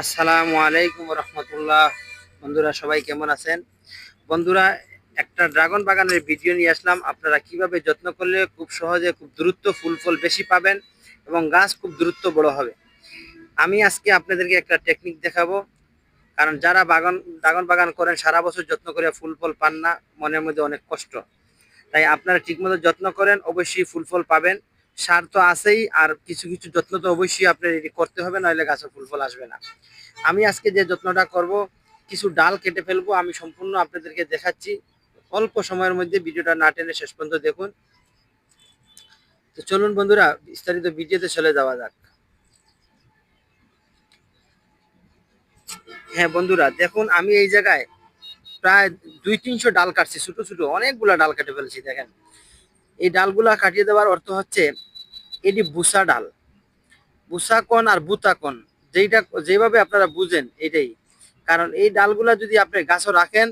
আসসালামু আলাইকুম রহমতুল্লাহ। বন্ধুরা, সবাই কেমন আছেন? বন্ধুরা, একটা ড্রাগন বাগানের ভিডিও নিয়ে আসলাম। আপনারা কীভাবে যত্ন করলে খুব সহজে খুব দ্রুত ফুল ফল বেশি পাবেন এবং গাছ খুব দ্রুত বড় হবে? আমি আজকে আপনাদেরকে একটা টেকনিক দেখাবো। কারণ যারা বাগান, ড্রাগন বাগান করেন, সারা বছর যত্ন করে ফুল ফল পান না, মনের মধ্যে অনেক কষ্ট। তাই আপনারা ঠিকমতো যত্ন করেন, অবশ্যই ফুল ফল পাবেন। সার তো আছেই, আর কিছু কিছু যত্ন তো অবশ্যই আপনার এটি করতে হবে নাহলে গাছে ফুল ফল আসবে না। আমি আজকে যে যত্নটা করব, কিছু ডাল কেটে ফেলব, আমি সম্পূর্ণ আপনাদেরকে দেখাচ্ছি। অল্প সময়ের মধ্যে ভিডিওটা না টেনে শেষ পর্যন্ত দেখুন। তো চলুন বন্ধুরা, বিস্তারিত ভিডিওতে চলে যাওয়া যাক। হ্যাঁ বন্ধুরা, দেখুন, আমি এই জায়গায় প্রায় দুই তিনশো ডাল কাটছি, ছোট ছোট, অনেকগুলা ডাল কেটে ফেলছি, দেখেন। এই ডালগুলা কাটিয়ে দেওয়ার অর্থ হচ্ছে এটি বুসা ডাল। বুসা কন আর বুতা কন যেইটা, যেভাবে আপনারা বুঝেন এটাই। কারণ এই ডালগুলা যদি আপনি গাছও রাখেন,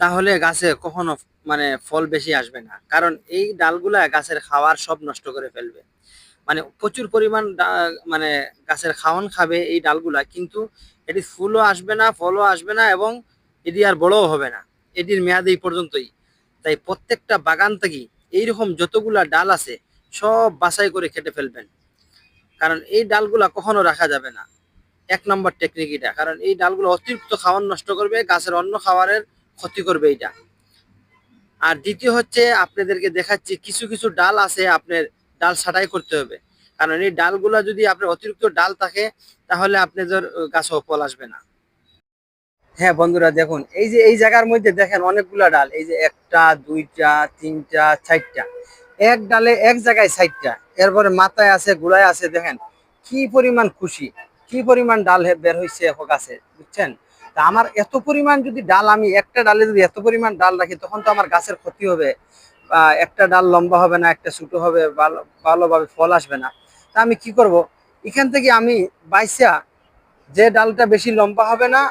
তাহলে গাছে কখনো মানে ফল বেশি আসবে না। কারণ এই ডালগুলা গাছের খাওয়ার সব নষ্ট করে ফেলবে। মানে প্রচুর পরিমাণ মানে গাছের খাওয়ান খাবে এই ডালগুলা, কিন্তু এটি ফুলও আসবে না, ফলও আসবে না, এবং এটি আর বড়ও হবে না। এটির মেয়াদ এই পর্যন্তই। তাই প্রত্যেকটা বাগান থেকে এইরকম যতগুলা ডাল আছে, সব বাছাই করে কেটে ফেলবেন। কারণ এই ডালগুলা কখনো রাখা যাবে না। এক নম্বর টেকনিক এটা। কারণ এই ডালগুলো অতিরিক্ত খাওয়ার নষ্ট করবে, গাছের অন্য খাবারের ক্ষতি করবে এটা আর দ্বিতীয় হচ্ছে আপনাদেরকে দেখাচ্ছি কিছু কিছু ডাল আছে আপনার ডাল ছাঁটাই করতে হবে। কারণ এই ডালগুলা যদি আপনার অতিরিক্ত ডাল থাকে, তাহলে আপনাদের গাছে ফল আসবে না। হ্যাঁ বন্ধুরা দেখুন, এই যে এই জায়গার মধ্যে দেখেন অনেকগুলা ডাল, এই যে একটা, দুইটা, তিনটা, চারটা। এক ডালে এক জায়গায় সাইডটা এরপরে মাথায় আছে, গোড়ায় আছে, দেখেন, কি পরিমাণ খুশি, কি পরিমাণ ডাল বের হয়েছে গাছে, বুঝছেন? তা আমার এত পরিমাণ যদি ডাল আমি একটা ডালে যদি এত পরিমাণ ডাল রাখি, তখন তো আমার গাছের ক্ষতি হবে। একটা ডাল লম্বা হবে না, একটা ছোটো হবে, ভালো, ভালোভাবে ফল আসবে না। তা আমি কি করব? এখান থেকে আমি বাইসা যে ডালটা বেশি লম্বা হবে না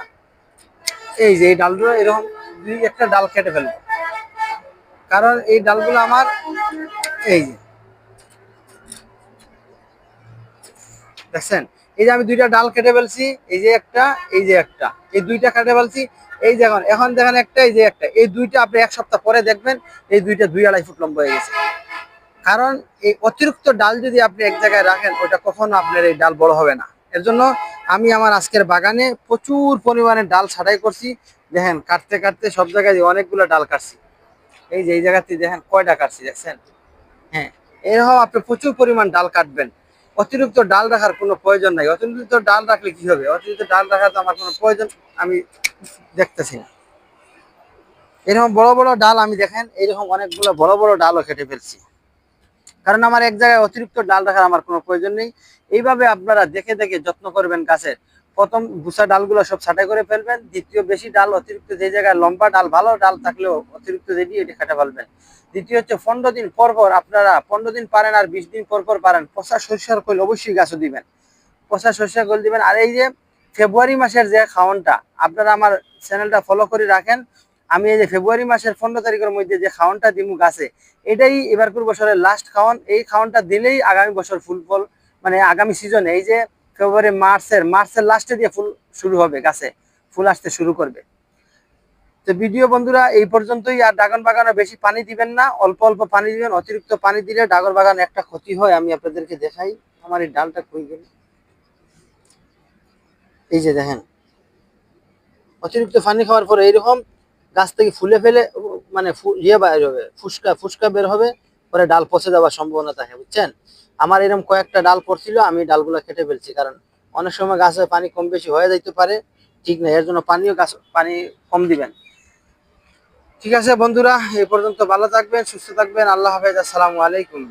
এই যে এই ডালগুলো এরকম দুই একটা ডাল কেটে ফেলব। কারণ এই ডালগুলো আমার এই যে, দেখছেন? এই যে আমি দুইটা ডাল কেটে ফেলছি, এই যে একটা, এই যে একটা। এই দুইটা কেটে ফেলছি, এই যে এখন এখন দেখেন একটা, এই যে একটা। এই দুইটা আপনি এক সপ্তাহ পরে দেখবেন, এই দুইটা দুই আড়াই ফুট লম্বা হয়ে গেছে। কারণ এই অতিরিক্ত ডাল যদি আপনি এক জায়গায় রাখেন, ওটা কখনো আপনার এই ডাল বড় হবে না। এর জন্য আমি আমার আজকের বাগানে প্রচুর পরিমাণে ডাল ছাটাই করছি। দেখেন, কাটতে কাটতে সব জায়গায় অনেকগুলো ডাল কাটছি। এই যে, এই জায়গাতে দেখেন কয়টা কাটছি, দেখছেন? হ্যাঁ এরকম আপনি প্রচুর পরিমাণ ডাল কাটবেন। অতিরিক্ত ডাল রাখার কোনো প্রয়োজন নাই। অতিরিক্ত ডাল রাখলে কি হবে? অতিরিক্ত ডাল রাখার তো আমার কোনো প্রয়োজন আমি দেখতেছি না। এরকম বড় বড় ডাল আমি দেখেন, এরকম অনেকগুলো বড় বড় ডালও কেটে ফেলছি। কারণ আমার এক জায়গায় অতিরিক্ত ডাল রাখার আমার কোনো প্রয়োজন নেই। এইভাবে আপনারা দেখে দেখে যত্ন করবেন গাছের। প্রথম ভুসা ডালগুলো সব ছাঁটাই করে ফেলবেন। দ্বিতীয় বেশি ডাল, অতিরিক্ত যে জায়গায় লম্বা ডাল, ভালো ডাল থাকলেও অতিরিক্ত যেটি এটি কেটে ফেলবেন। দ্বিতীয় হচ্ছে পনেরো দিন পর পর আপনারা, পনেরো দিন পারেন আর বিশ দিন পর পর পারেন। পচা সরিষার কইল অবশ্যই গাছও দিবেন। পচা সরিষার কইল দিবেন। আর এই যে ফেব্রুয়ারি মাসের যে খাওয়ানটা আপনারা আমার চ্যানেলটা ফলো করে রাখেন। আমি এই যে ফেব্রুয়ারি মাসের পনেরো তারিখের মধ্যে যে খাওয়ানটা দিমু গাছে, এটাই এবার বছরের লাস্ট খাওয়ান। এই খাওয়ানটা দিলেই আগামী বছর ফুল ফল মানে আগামী সিজনে এই যে ফেব্রুয়ারি মার্চের মার্চের লাস্টে দিয়ে ফুল শুরু হবে গাছে, ফুল আসতে শুরু করবে। তো ভিডিও বন্ধুরা, এই পর্যন্তই, আর ড্রাগন বাগানে বেশি পানি দিবেন না, অল্প অল্প পানি দিবেন, অতিরিক্ত পানি দিলে ড্রাগন বাগান একটা ক্ষতি হয়, আমি আপনাদেরকে দেখাই। আমার এই ডালটা কই গেল? এই যে দেখেন, অতিরিক্ত পানি খাওয়ার পরে এইরকম গাছ থেকে ফুলে ফেলে মানে ইয়ে বাইর হবে, ফুসকা ফুসকা বের হবে, পরে ডাল পচে যাওয়ার সম্ভাবনা থাকে, বুঝছেন? আমার এরকম কয়েকটা ডাল পড়ছিল, আমি ডালগুলো কেটে ফেলছি, কারণ অনেক সময় গাছে পানি কম বেশি হয়ে যাইতে পারে, ঠিক না, এর জন্য পানিও গাছ, পানি কম দিবেন। ঠিক আছে বন্ধুরা, এই পর্যন্ত ভালো থাকবেন, সুস্থ থাকবেন, আল্লাহ হাফেজ, আসসালামু আলাইকুম।